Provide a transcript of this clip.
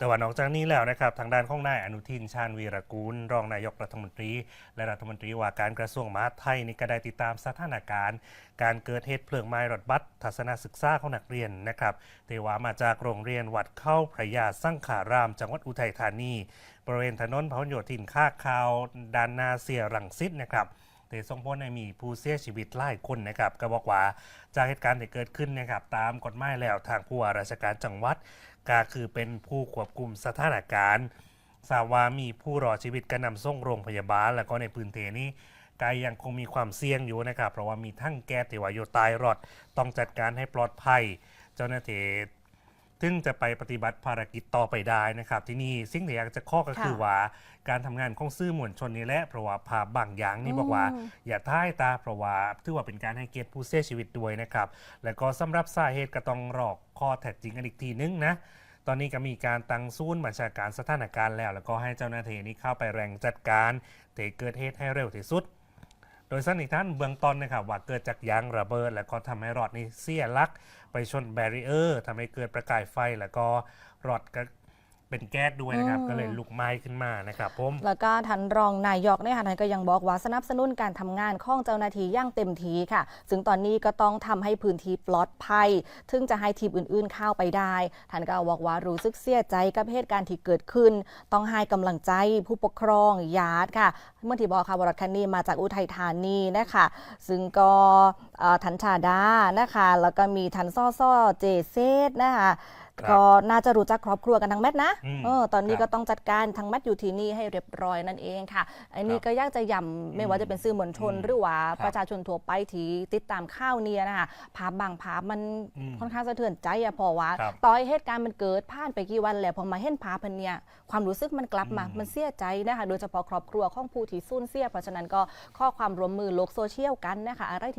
แต่ว่านอกจากนี้แล้วนะครับทางด้านของนายอนุทินชาญวีรกูล รองนายกรัฐมนตรี และรัฐมนตรีว่าการกระทรวงมหาดไทยนี่ก็ได้ติดตามสถานการณ์ การเกิดเหตุเพลิงไหม้รถบัสทัศนศึกษาของนักเรียนนะครับเทว่ามาจากโรงเรียนวัดเข้าพระยาสังขาราม จังหวัดอุทัยธานี บริเวณถนนพหลโยธินข้าคาวด้านนาเสียรังสิตนะครับ แต่ส่งผลให้มีผู้เสียชีวิตหลายคนนะครับก็บอกว่าจากเหตุการณ์ที่เกิดขึ้นนะครับตามกฎหมายแล้วทางผู้ว่าราชการจังหวัด ก็คือเป็นผู้ควบคุมสถานการณ์ทราบว่ามีผู้รอชีวิตกระนำส่งโรงพยาบาล แล้วก็ในพื้นที่นี้กายยังคงมีความเสี่ยงอยู่นะครับ เพราะว่ามีทั้งแก๊สที่วาอยู่ตายรอด ต้องจัดการให้ปลอดภัย เจ้าหน้าที่ ถึงจะไปปฏิบัติภารกิจต่อไปได้นะครับ ที่นี่สิ่งที่อยากจะข้อก็คือค่ะว่า การทำงานของซื่อมวลชนนี่แหละเพราะว่าภาพบางอย่างนี่บอกว่าอืมอย่าท้ายตาเพราะว่าถือว่าเป็นการให้เกียรติผู้เสียชีวิตด้วยนะครับ แล้วก็สำหรับสาเหตุก็ต้องรอข้อแท้จริงกันอีกทีนึงนะตอนนี้ก็มีการตั้งศูนย์บัญชาการสถานการณ์แล้ว แล้วก็ให้เจ้าหน้าที่นี้เข้าไปแรงจัดการเหตุเกิดเหตุให้เร็วที่สุด โดยสันนิษฐานเบื้องต้นนะครับว่าเกิดจากยางระเบิด แล้วก็ทำให้รอดนี้เสียหลัก ไปชนแบรีเออร์ทำให้เกิดประกายไฟ แล้วก็รอดก็ เป็นแก๊สด้วยนะครับอืมก็เลยลุกไหม้ขึ้นมานะครับผม แล้วก็ทันรองนายกเนี่ยค่ะท่านก็ยังบอกว่าสนับสนุนการทำงานของเจ้าหน้าที่อย่างเต็มทีค่ะ ซึ่งตอนนี้ก็ต้องทำให้พื้นที่ปลอดภัยถึงจะให้ทีมอื่นๆเข้าไปได้ท่านก็บอกว่ารู้สึกเสียใจกับเหตุการณ์ที่เกิดขึ้น ต้องให้กำลังใจผู้ปกครองญาติค่ะ เมื่อที่บอกค่ะวรถคันนี้มาจากอุทัยธานีนะคะ ซึ่งก็เอ่อทันชาดานะคะ แล้วก็มีทันซ่อซ่อเจเซตนะคะครับ ก็น่าจะรู้จักครอบครัวกันทั้งแมทนะอืมเออตอนนี้ครับก็ต้องจัดการทั้งแมทอยู่ที่นี่ให้เรียบร้อยนั่นเองค่ะอันนี้ครับก็อยากจะย้ำไม่ว่าจะเป็นสื่อมวลชนอืมหรือว่าครับประชาชนทั่วไปที่ติดตามข่าวเนี่ยนะคะภาพบางภาพมันอืมค่อนข้างสะเทือนใจอะเพอว่าครับต่อยเหตุการณ์มันเกิดผ่านไปกี่วันแล้วพอมาเห็นภาพพันเนี่ยความรู้สึกมันกลับมาอืมมันเสียใจนะคะโดยเฉพาะครอบครัวของผู้ที่สูญเสีย เพราะฉะนั้นก็ข้อความร่วมมือโลกโซเชียลกันนะคะอะไรที่